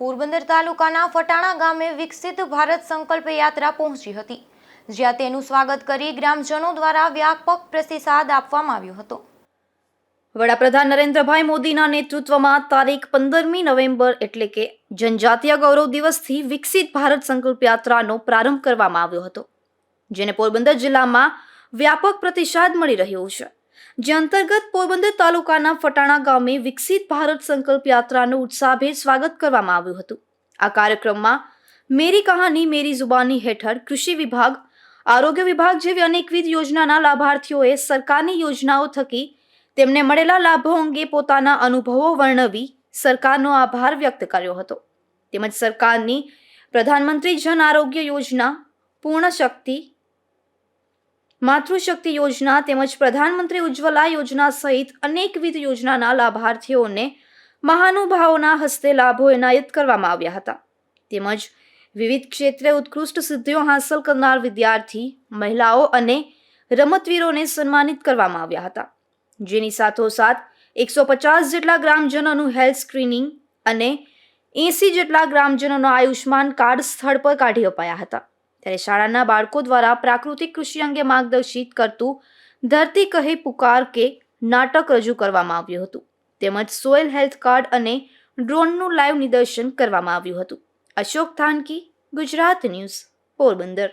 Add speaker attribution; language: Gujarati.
Speaker 1: પોરબંદર તાલુકાના ફટાણા ગામે વિકસિત ભારત સંકલ્પ યાત્રા પહોંચી હતી, જ્યાં તેનું સ્વાગત કરી ગ્રામજનો દ્વારા વ્યાપક પ્રતિસાદ આપવામાં આવ્યો હતો. વડાપ્રધાન નરેન્દ્રભાઈ મોદીના નેતૃત્વમાં તારીખ પંદરમી નવેમ્બર એટલે કે જનજાતીય ગૌરવ દિવસથી વિકસિત ભારત સંકલ્પ યાત્રાનો પ્રારંભ કરવામાં આવ્યો હતો, જેને પોરબંદર જિલ્લામાં વ્યાપક પ્રતિસાદ મળી રહ્યો છે. જે અંતર્ગત પોરબંદર તાલુકાના ફટાણા ગામે વિકસિત ભારત સંકલ્પ યાત્રાનું ઉત્સાહભેર સ્વાગત કરવામાં આવ્યું હતું. આ કાર્યક્રમમાં મેરી કહાની, મેરી જુબાની હેઠળ કૃષિ વિભાગ, આરોગ્ય વિભાગ જેવી અનેકવિધ યોજનાના લાભાર્થીઓએ સરકારની યોજનાઓ થકી તેમને મળેલા લાભો અંગે પોતાના અનુભવો વર્ણવી સરકારનો આભાર વ્યક્ત કર્યો હતો. તેમજ સરકારની પ્રધાનમંત્રી જન આરોગ્ય યોજના, પૂર્ણ શક્તિ માતૃશક્તિ યોજના તેમજ પ્રધાનમંત્રી ઉજ્જવલા યોજના સહિત અનેકવિધ યોજનાના લાભાર્થીઓને મહાનુભાવોના હસ્તે લાભો એનાયત કરવામાં આવ્યા હતા. તેમજ વિવિધ ક્ષેત્રે ઉત્કૃષ્ટ સિદ્ધિઓ હાંસલ કરનાર વિદ્યાર્થી, મહિલાઓ અને રમતવીરોને સન્માનિત કરવામાં આવ્યા હતા. જેની સાથોસાથ એકસો પચાસ જેટલા ગ્રામજનોનું હેલ્થ સ્ક્રીનિંગ અને એંસી જેટલા ગ્રામજનોનો આયુષ્માન કાર્ડ સ્થળ પર કાઢી અપાયા હતા. ત્યારે શાળાના બાળકો દ્વારા પ્રાકૃતિક કૃષિ અંગે માર્ગદર્શિત કરતું ધરતી કહે પુકાર કે નાટક રજૂ કરવામાં આવ્યું હતું. તેમજ સોઇલ હેલ્થ કાર્ડ અને ડ્રોનનું લાઈવ નિદર્શન કરવામાં આવ્યું હતું. અશોક થાનકી, ગુજરાત ન્યૂઝ, પોરબંદર.